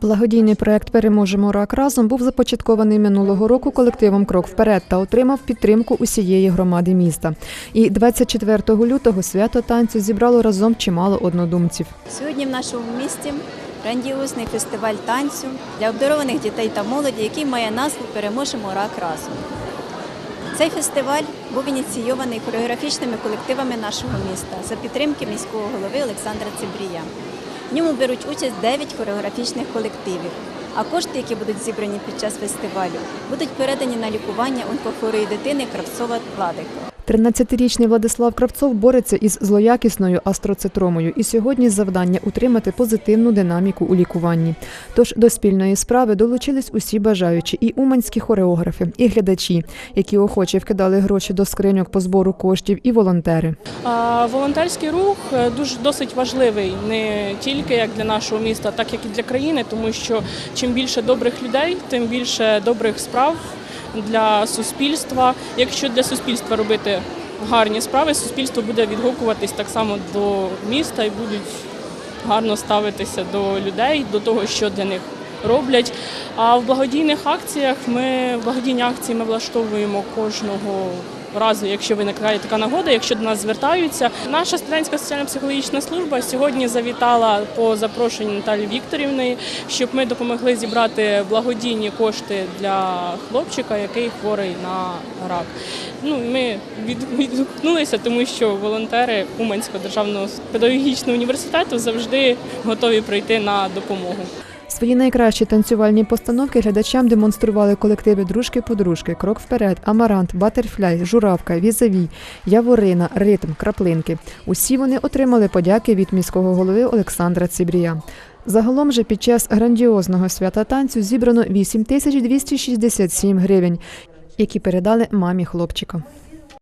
Благодійний проект Переможемо рак разом був започаткований минулого року колективом Крок вперед та отримав підтримку усієї громади міста. І 24 лютого свято танцю зібрало разом чимало однодумців. Сьогодні в нашому місті грандіозний фестиваль танцю для обдарованих дітей та молоді, який має назву Переможемо рак разом. Цей фестиваль був ініційований хореографічними колективами нашого міста за підтримки міського голови Олександра Цибрія. В ньому беруть участь 9 хореографічних колективів. А кошти, які будуть зібрані під час фестивалю, будуть передані на лікування онкохворої дитини Кравцова Владика. 13-річний Владислав Кравцов бореться із злоякісною астроцитромою, і сьогодні завдання утримати позитивну динаміку у лікуванні. Тож до спільної справи долучились усі бажаючі, і уманські хореографи, і глядачі, які охоче вкидали гроші до скриньок по збору коштів, і волонтери. А, Волонтерський рух е, дуже досить важливий не тільки як для нашого міста, так як і для країни, тому що чим більше добрих людей, тим більше добрих справ для суспільства. Якщо для суспільства робити гарні справи, суспільство буде відгукуватись так само до міста і будуть гарно ставитися до людей, до того, що для них роблять. А в благодійних акціях ми благодійні акції ми влаштовуємо кожного разу, якщо виникає така нагода, якщо до нас звертаються. Наша студентська соціально-психологічна служба сьогодні завітала по запрошенню Наталі Вікторівни, щоб ми допомогли зібрати благодійні кошти для хлопчика, який хворий на рак. Ну ми відгукнулися, тому що волонтери Уманського державного педагогічного університету завжди готові прийти на допомогу. Свої найкращі танцювальні постановки глядачам демонстрували колективи Дружки-подружки, Крок вперед, Амарант, Батерфляй, Журавка, Візаві, Яворина, Ритм, Краплинки. Усі вони отримали подяки від міського голови Олександра Цибрія. Загалом же під час грандіозного свята танцю зібрано 8267 гривень, які передали мамі хлопчика.